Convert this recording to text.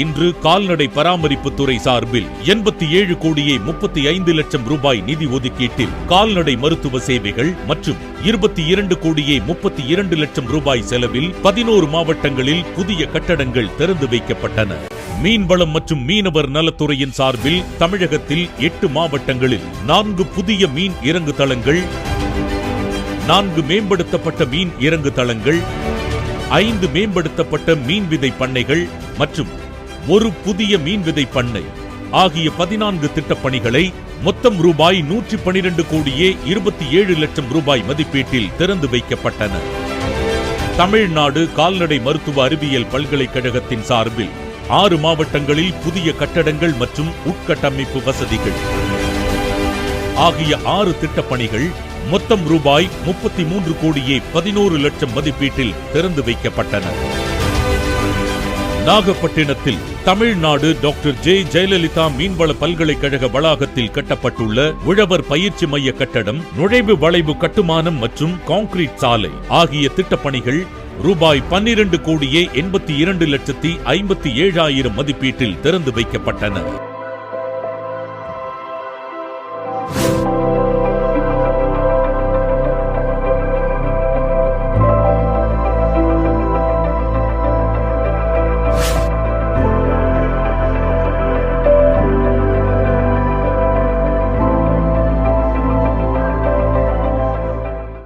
இன்று கால்நடை பராமரிப்பு துறை சார்பில் எண்பத்தி ஏழு கோடியே முப்பத்தி ஐந்து லட்சம் ரூபாய் நிதி ஒதுக்கீட்டில் கால்நடை மருத்துவ சேவைகள் மற்றும் இருபத்தி இரண்டு கோடியே முப்பத்தி இரண்டு லட்சம் ரூபாய் செலவில் பதினோரு மாவட்டங்களில் புதிய கட்டடங்கள் திறந்து வைக்கப்பட்டன. மீன்வளம் மற்றும் மீனவர் நலத்துறையின் சார்பில் தமிழகத்தில் எட்டு மாவட்டங்களில் நான்கு புதிய மீன் இறங்கு தளங்கள் நான்கு மேம்படுத்தப்பட்ட மீன் இறங்கு தளங்கள் ஐந்து மேம்படுத்தப்பட்ட மீன் விதை பண்ணைகள் மற்றும் ஒரு புதிய மீன் விதை பண்ணை. ஆகிய பதினான்கு திட்டப்பணிகளை மொத்தம் ரூபாய் நூற்றி பனிரெண்டு கோடியே இருபத்தி ஏழு லட்சம் ரூபாய் மதிப்பீட்டில் திறந்து வைக்கப்பட்டன. தமிழ்நாடு கால்நடை மருத்துவ அறிவியல் பல்கலைக்கழகத்தின் சார்பில் ஆறு மாவட்டங்களில் புதிய கட்டடங்கள் மற்றும் உட்கட்டமைப்பு வசதிகள். ஆகிய ஆறு திட்டப்பணிகள் மொத்தம் ரூபாய் முப்பத்தி மூன்று கோடியே பதினோரு லட்சம் மதிப்பீட்டில் திறந்து வைக்கப்பட்டன. நாகப்பட்டினத்தில் தமிழ்நாடு டாக்டர் ஜே. ஜெயலலிதா மீன்வள பல்கலைக்கழக வளாகத்தில் கட்டப்பட்டுள்ள உழவர் பயிற்சி மைய கட்டடம் நுழைவு வளைவு கட்டுமானம் மற்றும் கான்கிரீட் சாலை ஆகிய திட்டப்பணிகள் ரூபாய் பன்னிரண்டு கோடியே எண்பத்தி இரண்டு லட்சத்தி ஐம்பத்தி ஏழாயிரம் மதிப்பீட்டில் திறந்து வைக்கப்பட்டன.